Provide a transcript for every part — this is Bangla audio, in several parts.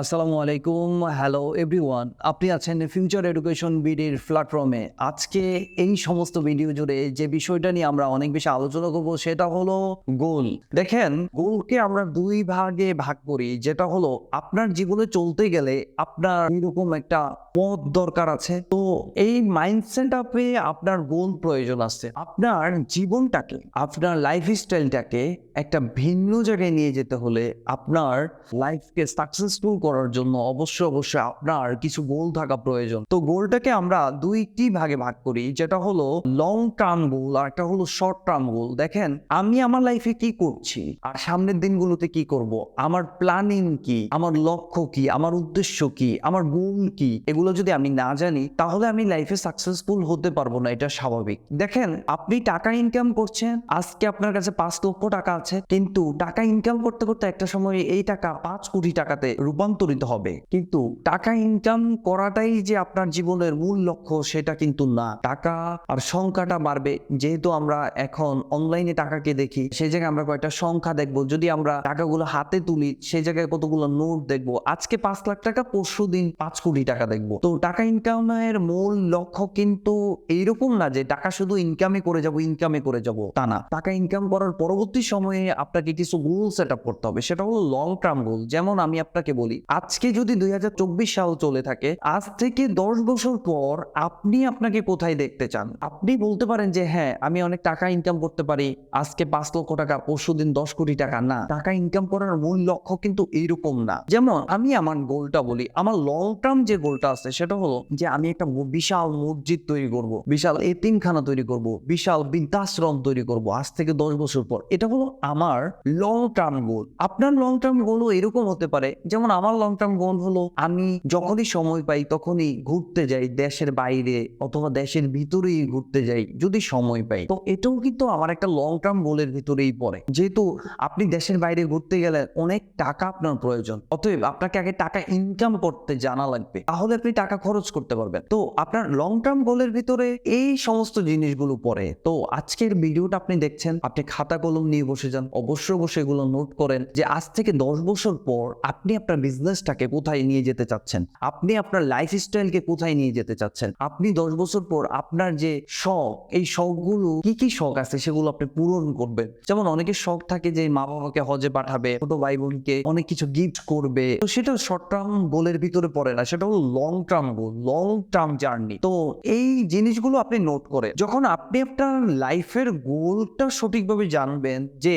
আসসালামু আলাইকুম, হ্যালো এভরিওয়ান। আপনি আছেন ফিউচার এডুকেশন বিডির প্ল্যাটফর্মে আজকে এই সমস্ত ভিডিও জুড়ে যে বিষয়টা নিয়ে আমরা অনেক বেশি আলোচনা করব সেটা হলো গোল দেখেন গোলকে আমরা দুই ভাগে ভাগ করি। যেটা হলো, আপনার জীবনে চলতে গেলে আপনার এরকম একটা পথ দরকার আছে। তো এই মাইন্ডসেট আপে আপনার গোল প্রয়োজন আছে। আপনার জীবনটাকে, আপনার লাইফ স্টাইলটাকে একটা ভিন্ন জায়গায় নিয়ে যেতে হলে আপনার লাইফকে সাকসেসফুল করার জন্য অবশ্যই অবশ্যই আপনার কিছু গোল থাকা প্রয়োজন। তো গোলটাকে আমরা দুইটি ভাগে ভাগ করি, যেটা হলো লং টার্ম গোল আর একটা হলো শর্ট টার্ম গোল দেখেন, আমি আমার লাইফে কি করছি আর সামনের দিনগুলোতে কি করব? আমার প্ল্যানিং কি? আমার লক্ষ্য কি? আমার উদ্দেশ্য কি? আমার গোল কি? এগুলো যদি আমি না জানি, তাহলে আমি লাইফে সাকসেসফুল হতে পারব না, এটা স্বাভাবিক। দেখেন, আপনি টাকা ইনকাম করছেন, আজকে আপনার কাছে পাঁচ লক্ষ টাকা আছে, কিন্তু টাকা ইনকাম করতে করতে একটা সময় এই টাকা পাঁচ কোটি টাকাতে রূপান্তরিত হবে। কিন্তু টাকা ইনকাম করাটাই যে আপনার জীবনের মূল লক্ষ্য, সেটা কিন্তু না। টাকা আর সংখ্যাটা বাড়বে। যেহেতু আমরা এখন অনলাইনে টাকাকে দেখি, সেই জায়গায় আমরা কয়েকটা সংখ্যা দেখব। যদি আমরা টাকাগুলো হাতে তুলি, সেই জায়গায় কতগুলো নোট দেখব? আজকে পাঁচ লাখ টাকা, পরশু দিন পাঁচ কোটি টাকা দেখব। তো টাকা ইনকামের মূল লক্ষ্য কিন্তু এইরকম না যে টাকা শুধু ইনকামে করে যাব ইনকামে করে যাব। তা না। টাকা ইনকাম করার পরবর্তী সময়ে আপনাকে কিছু গোল সেট আপ করতে হবে। সেটা হলো লং টার্ম গোল যেমন আমি আপনাকে বলি আজকে যদি দুই হাজার চব্বিশ সাল চলে থাকে, আজ থেকে দশ বছর পর আপনি আপনাকে কোথায় দেখতে চান? আপনি বলতে পারেন যে হ্যাঁ আমি অনেক টাকা ইনকাম করতে পারি। আজকে পাঁচ লক্ষ টাকা, পরশু দিন দশ কোটি টাকা। না, টাকা ইনকাম করার মূল লক্ষ্য কিন্তু এইরকম না। যেমন আমি আমার গোলটা বলি, আমার লং টার্ম যে গোলটা আছে, সেটা হলো যে, আমি একটা বিশাল মসজিদ তৈরি করব, বিশাল এতিমখানা তৈরি করব, বিশাল বৃদ্ধাশ্রম তৈরি করব আজ থেকে দশ বছর পর। এটা হলো আমার লং টার্ম গোল আপনার লং টার্ম গোলও এরকম হতে পারে, যেমন আমার লং টার্ম গোল হলো আমি যখনই সময় পাই তখনই ঘুরতে যাই দেশের বাইরে অথবা দেশের ভিতরেই ঘুরতে যাই যদি সময় পাই। তো এটাও কিন্তু আমার একটা লং টার্ম গোলের ভিতরেই পড়ে। যেহেতু আপনি দেশের বাইরে ঘুরতে গেলে অনেক টাকা আপনার প্রয়োজন। অতএব আপনাকে আগে টাকা ইনকাম করতে জানা লাগবে। তাহলে আপনি টাকা খরচ করতে পারবেন। তো আপনার লং টার্ম গোলের ভিতরে এই সমস্ত জিনিসগুলো পড়ে। তো আজকের ভিডিওটা আপনি দেখছেন, আপনি খাতা কলম নিয়ে বসে যান। অবশ্যই অবশ্যই এগুলো নোট করেন যে আজ থেকে দশ বছর পর আপনি আপনার বিজনেসটাকে কোথায় নিয়ে যেতে চাচ্ছেন? আপনি আপনার লাইফ স্টাইলকে কোথায় নিয়ে যেতে চাচ্ছেন? আপনি দশ বছর পর আপনার যে শখ, এই শখগুলো কি কি শখ আছে সেগুলো আপনি পূরণ করবেন? যেমন অনেকের শখ থাকে যে মা বাবাকে হজে পাঠাবে, ছোট ভাই বোনকে অনেক কিছু গিফট করবে। তো সেটা শর্ট টার্ম গোলের ভিতরে পড়ে না, সেটা হলো long term goal long term journey তো এই জিনিসগুলো আপনি নোট করে, যখন আপনি আপনার লাইফের গোলটা সঠিকভাবে জানবেন যে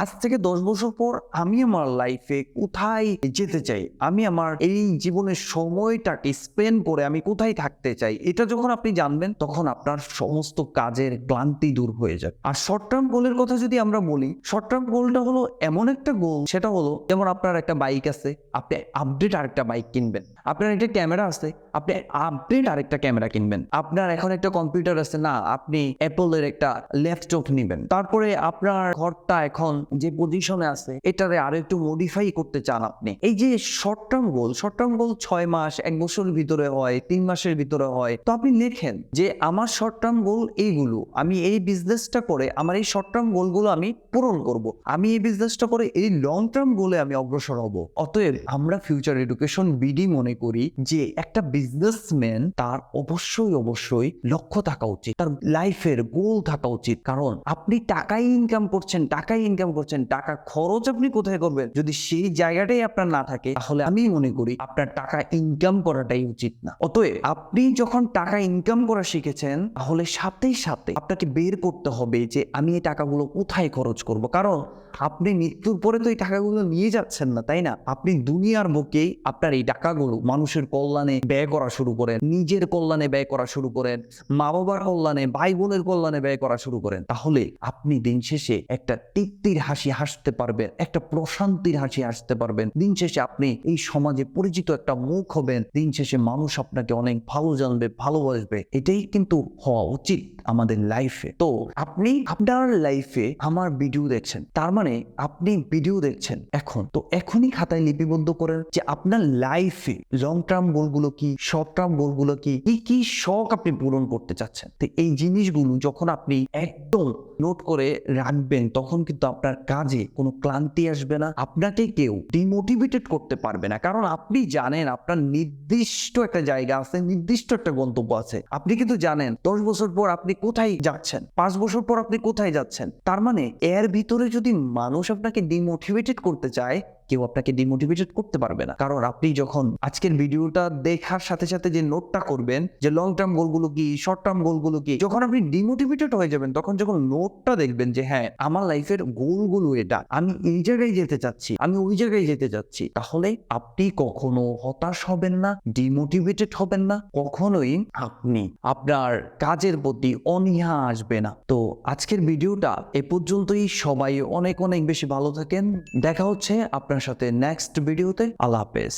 আজ থেকে দশ বছর পর আমি আমার লাইফে কোথায় যেতে চাই আমি আমার এই জীবনের সময়টাকে স্পেন্ড করে আমি কোথায় থাকতে চাই, এটা যখন আপনি জানবেন, তখন আপনার সমস্ত কাজের ক্লান্তি দূর হয়ে যাবে। আর শর্ট টার্ম গোলের কথা যদি আমরা বলি শর্ট টার্ম গোলটা হলো এমন একটা গোল সেটা হলো যেমন আপনার একটা বাইক আছে, আপনি আপডেট আর একটা বাইক কিনবেন। আপনার একটা ক্যামেরা আছে, আপনি আপডেট আরেকটা ক্যামেরা কিনবেন। আপনার এখন একটা কম্পিউটার আছে না, আপনি অ্যাপলের একটা ল্যাপটপ নেবেন। তারপরে আপনার ঘরটা এখন যে পজিশনে আছে, এটারে আরও একটু মডিফাই করতে চান আপনি। এই যে short term goal short term goal ছয় মাস, এক বছরের ভিতরে হয়, তিন মাসের ভিতরে হয়, তো আপনি লেখেন যে আমার শর্ট টার্ম গোল এইগুলো, আমি এই বিজনেসটা করে আমার এই শর্ট টার্ম গোলগুলো আমি পূরণ করব। আমি এই বিজনেসটা করে এই লং টার্ম গোলে আমি অগ্রসর হব। অতএব আমরা ফিউচার এডুকেশন বিডি মনে করি যে একটা বিজনেসম্যান তার অবশ্যই অবশ্যই লক্ষ্য থাকা উচিত। তার লাইফের গোল থাকা উচিত। কারণ আপনি টাকাই ইনকাম করছেন, টাকাই ইনকাম করছেন, টাকা খরচ আপনি কোথায় করবেন? যদি সেই জায়গাটাই আপনার না থাকে, তাহলে আমি মনে করি আপনার টাকা ইনকাম করাটাই উচিত না। অতএব আপনি যখন টাকা ইনকাম করা শিখেছেন, তাহলে সাথে সাথে আপনাকে বের করতে হবে যে আমি এই টাকাগুলো কোথায় খরচ করব। কারণ আপনি মৃত্যুর পরে তো এই টাকাগুলো নিয়ে যাচ্ছেন না, তাই না? আপনি দুনিয়ার বুকেই আপনার এই টাকাগুলো মানুষের কল্যাণে ব্যয় করা শুরু করেন, নিজের কল্যাণে ব্যয় করা শুরু করেন মা বাবার কল্যাণে ভাই বোনের কল্যাণে ব্যয় করা শুরু করেন, তাহলে আপনি দিন শেষে একটা তৃপ্তির হাসি হাসতে পারবেন, একটা প্রশান্তির হাসি হাসতে পারবেন। দিন শেষে আপনি এই সমাজে পরিচিত একটা মুখ হবেন, দিন শেষে মানুষ আপনাকে অনেক ভালো জানবে ভালোবাসবে এটাই কিন্তু হওয়া উচিত আমাদের লাইফে তো আপনি আপনার লাইফে আমার ভিডিও দেখছেন, তার মানে মানে আপনি ভিডিও দেখছেন। এখন, তো এখনই খাতায় লিপিবদ্ধ করেন যে আপনার লাইফে লং টার্ম গোলগুলো কি শর্ট টার্ম গোলগুলো কি কি কি শখ আপনি পূরণ করতে চাচ্ছেন? তো এই জিনিসগুলো যখন আপনি একদম নোট করে রাখবেন, তখন কিন্তু আপনার কাজে কোনো ক্লান্তি আসবে না। আপনাকে কেউ ডিমোটিভেটেড করতে পারবে না। কারণ আপনি জানেন আপনার নির্দিষ্ট একটা জায়গা আছে, নির্দিষ্ট একটা গন্তব্য আছে। আপনি কিন্তু জানেন, দশ বছর পর আপনি কোথায় যাচ্ছেন? পাঁচ বছর পর আপনি কোথায় যাচ্ছেন? তার মানে এর ভিতরে যদি মানুষ আপনাকে ডিমোটিভেটেড করতে চায় কেউ আপনাকে ডিমোটিভেটেড করতে পারবে না। কারণ আপনি যখন আজকের ভিডিওটা দেখার সাথে সাথে যে নোটটা করবেন, যে লং টার্ম গোলগুলো কি শর্ট টার্ম গোলগুলো কি, যখন আপনি ডিমোটিভেটেড হয়ে যাবেন, তখন যখন নোটটা দেখবেন যে হ্যাঁ আমার লাইফের গোলগুলো এটা, আমি এই জায়গায় যেতে চাচ্ছি, আমি ওই জায়গায় যেতে চাচ্ছি, তাহলে আপনি কখনো হতাশ হবেন না ডিমোটিভেটেড হবেন না, কখনোই আপনি আপনার কাজের প্রতি অনীহা আসবে না। তো আজকের ভিডিওটা এ পর্যন্তই, সবাই অনেক অনেক বেশি ভালো থাকেন, দেখা হচ্ছে আপনার সাথে নেক্সট ভিডিওতে আল্লাহ হাফেজ।